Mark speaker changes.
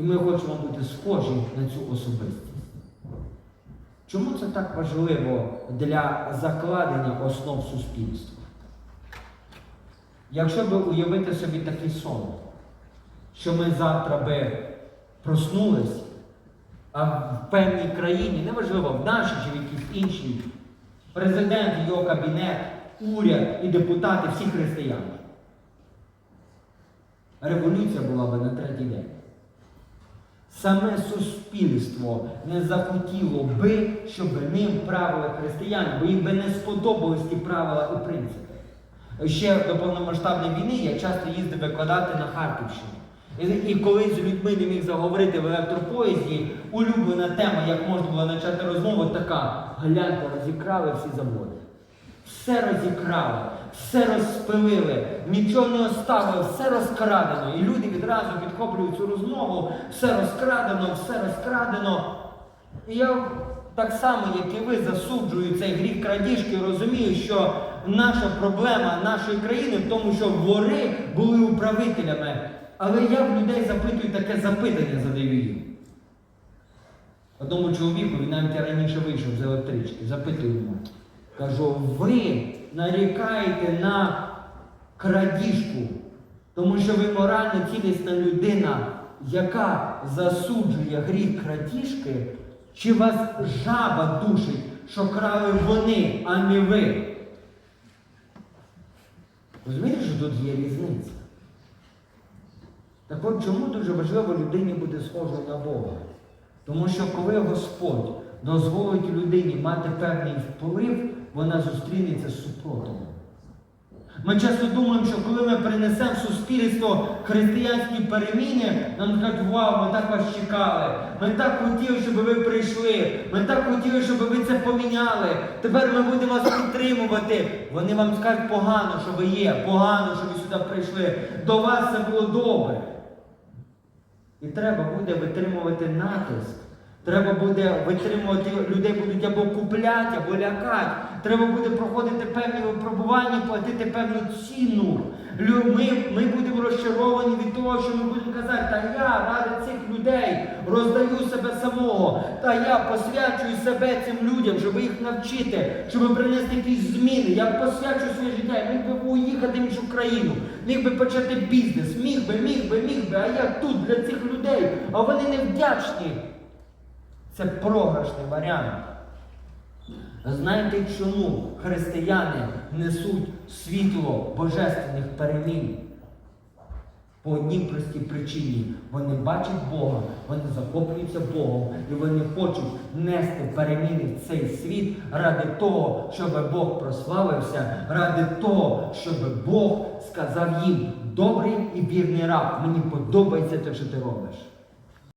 Speaker 1: І ми хочемо бути схожі на цю особистість. Чому це так важливо для закладення основ суспільства? Якщо би уявити собі такий сон, що ми завтра би проснулись, а в певній країні, неважливо, в нашій чи в якійсь іншій, президент, його кабінет, уряд і депутати всі християни. Революція була би на третій день. Саме суспільство не захотіло би, щоб ним правили християни, бо їм би не сподобались ті правила і принципи. Ще до повномасштабної війни я часто їздив викладати на Харківщину. І, коли з людьми не міг заговорити в електропоїзді, улюблена тема, як можна було почати розмову, така гляньте, розікрали всі заводи. Все розікрали, все розпилили, нічого не оставили, все розкрадено. І люди відразу підхоплюють цю розмову, все розкрадено, все розкрадено. І я так само, як і ви, засуджую цей гріх крадіжки, розумію, що наша проблема нашої країни в тому, що вори були управителями. Але я в людей запитую таке запитання, задаю їм. Одному чоловіку, він навіть раніше вийшов з електрички, запитую йому. Кажу, ви нарікаєте на крадіжку, тому що ви морально цілісна людина, яка засуджує гріх крадіжки, чи вас жаба душить, що крали вони, а не ви? Розумієте, що тут є різниця? Так от чому дуже важливо людині бути схожою на Бога? Тому що коли Господь дозволить людині мати певний вплив, вона зустрінеться з супротивом. Ми часто думаємо, що коли ми принесемо в суспільство християнські переміни, нам скажуть, вау, ми так вас чекали, ми так хотіли, щоб ви прийшли, ми так хотіли, щоб ви це поміняли. Тепер ми будемо вас підтримувати. Вони вам скажуть погано, що ви є, погано, що ви сюди прийшли. До вас це було добре. І треба буде витримувати натиск. Треба буде витримувати, людей будуть або купляти, або лякати. Треба буде проходити певні випробування, платити певну ціну. Ми, ми будемо розчаровані від того, що ми будемо казати, та я ради цих людей роздаю себе самого, та я посвячую себе цим людям, щоб їх навчити, щоб принести якісь зміни. Я посвячую своє життя, я міг би уїхати в іншу країну, міг би почати бізнес, міг би, міг би, міг би, а я тут для цих людей, а вони невдячні. Це програшний варіант. Знаєте чому християни несуть світло божественних перемін? По одній простій причині. Вони бачать Бога, вони захоплюються Богом і вони хочуть нести переміни в цей світ ради того, щоб Бог прославився, ради того, щоб Бог сказав їм, добрий і вірний раб, мені подобається те, що ти робиш.